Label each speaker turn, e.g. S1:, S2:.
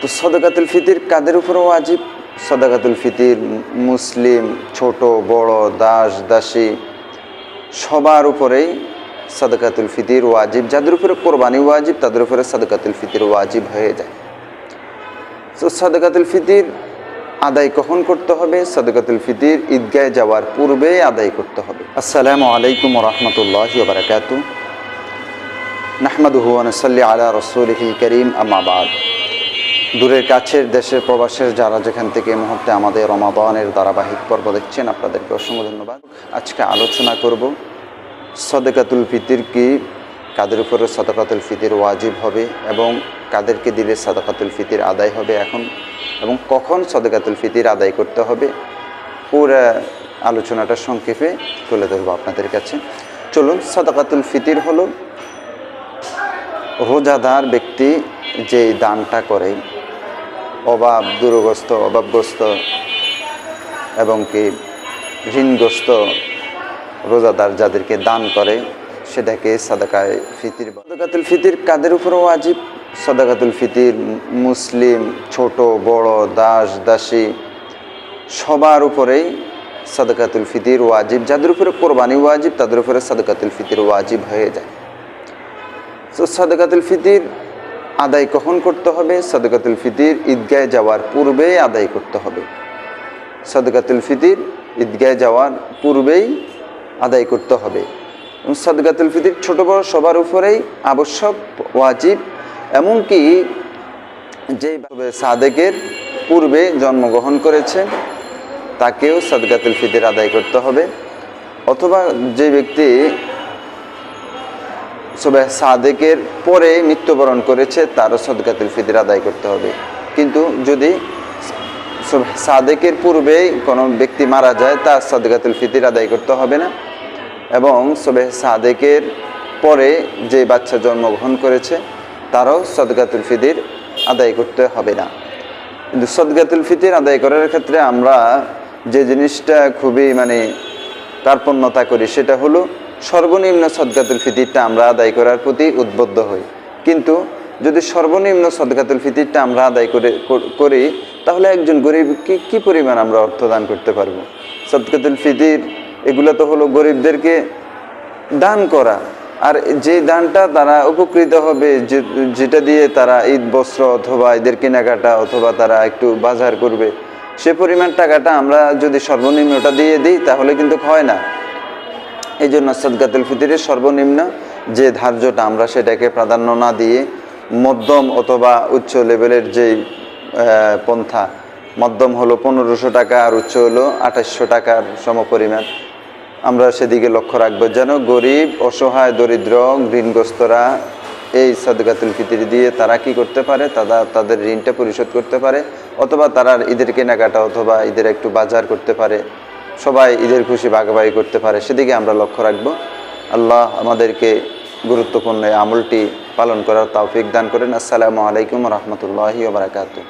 S1: তো সদকাতুল ফিতির কাদের উপরে ওয়াজিব? সদাকাতুল ফিতির, মুসলিম, ছোট, বড়, দাস, দাসী, সবার উপরেই সদকাতুল ফিতির ওয়াজিব। যাদের উপরে কোরবানি ওয়াজিব, তাদের উপরে সদকাতুল ফিতির ওয়াজিব হয়ে যায়। তো সদকাতুল ফিতির আদায় কখন করতে হবে? সদকাতুল ফিতির ঈদগায় যাওয়ার পূর্বে আদায় করতে হবে। আসসালামু আলাইকুম রহমতুল্লাহ বারকাতু আনসাল্লি আলা রসুলহিল করিম আমাবাদ দূরের কাছের দেশের প্রবাসের যারা যেখান থেকে এই মুহূর্তে আমাদের রমাদানের ধারাবাহিক পর্ব দেখছেন, আপনাদেরকে অসংখ্য ধন্যবাদ। আজকে আলোচনা করব সদেকাতুল ফিতির কি, কাদের উপরে সদকাতুল ফিতির ওয়াজিব হবে এবং কাদেরকে দিলে সদকাতুল ফিতির আদায় হবে এখন এবং কখন সদকাতুল ফিতির আদায় করতে হবে, পুরো আলোচনাটা সংক্ষেপে তুলে ধরবো আপনাদের কাছে। চলুন, সদকাতুল ফিতির হলো রোজাদার ব্যক্তি যে দানটা করে অভাব দুরগ্রস্ত, অভাবগ্রস্ত এবং কি ঋণগ্রস্ত রোজাদার যাদেরকে দান করে, সেটাকে সাদাকায় ফিতির। সাদাকাতুল ফিতির কাদের উপরে ওয়াজিব? সাদাকাতুল ফিতির মুসলিম, ছোট, বড়, দাস, দাসী, সবার উপরেই সাদাকাতুল ফিতির ওয়াজিব। যাদের উপরে কোরবানি ওয়াজিব, তাদের উপরে সাদাকাতুল ফিতির ওয়াজিব হয়ে যায়। তো সাদাকাতুল ফিতির আদায় কখন করতে হবে? সাদাকাতুল ফিতির ঈদগায় যাওয়ার পূর্বেই আদায় করতে হবে। সাদকাতুল ফিতির ঈদগায় যাওয়ার পূর্বেই আদায় করতে হবে। সাদকাতুল ফিতির ছোট বড় সবার উপরেই আবশ্যক, ওয়াজিব, এমনকি যেই সাদেকের পূর্বে জন্মগ্রহণ করেছে, তাকেও সাদকাতুল ফিতির আদায় করতে হবে। অথবা যে ব্যক্তি সবে সাদেকের পরে মৃত্যুবরণ করেছে, তারও সদকাতুল ফিতির আদায় করতে হবে। কিন্তু যদি সবে সাদেকের পূর্বেই কোনো ব্যক্তি মারা যায়, তার সদকাতুল ফিতির আদায় করতে হবে না। এবং সবে সাদেকের পরে যে বাচ্চা জন্মগ্রহণ করেছে, তারও সদকাতুল ফিতির আদায় করতে হবে না। কিন্তু সদকাতুল ফিতির আদায় করার ক্ষেত্রে আমরা যে জিনিসটা খুবই মানে কার্পণ্যতা করি, সেটা হলো সর্বনিম্ন সদকাতুল ফিতিরটা আমরা আদায় করার প্রতি উদ্বুদ্ধ হই। কিন্তু যদি সর্বনিম্ন সদকাতুল ফিতিরটা আমরা আদায় করে, করি তাহলে একজন গরিবকে কি পরিমাণ আমরা অর্থ দান করতে পারব? সদকাতুল ফিতির, এগুলো তো হলো গরিবদেরকে দান করা। আর যে দানটা তারা উপকৃত হবে যেটা দিয়ে তারা ঈদ, বস্ত্র অথবা ঈদের কেনাকাটা অথবা তারা একটু বাজার করবে, সে পরিমাণ টাকাটা আমরা যদি সর্বনিম্নটা দিয়ে দিই, তাহলে কিন্তু হয় না। এই জন্য সদকাতুল ফিতরের সর্বনিম্ন যে ধার্যটা আমরা সেটাকে প্রাধান্য না দিয়ে মধ্যম অথবা উচ্চ লেভেলের যেই পন্থা, মধ্যম হলো পনেরোশো টাকা আর উচ্চ হলো আঠাশশো টাকার সমপরিমাণ। আমরা সেদিকে লক্ষ্য রাখব যেন গরিব, অসহায়, দরিদ্র, ঋণগ্রস্তরা এই সদকাতুল ফিতর দিয়ে তারা কি করতে পারে? তারা তাদের ঋণটা পরিশোধ করতে পারে অথবা তারা ঈদের কেনাকাটা অথবা ঈদের একটু বাজার করতে পারে। সবাই ঈদের খুশি ভাগাভাগি করতে পারে, সেদিকে আমরা লক্ষ্য রাখব। আল্লাহ আমাদেরকে গুরুত্বপূর্ণ আমলটি পালন করার তৌফিক দান করেন। আসসালামু আলাইকুম রহমতুল্লাহি বারাকাতু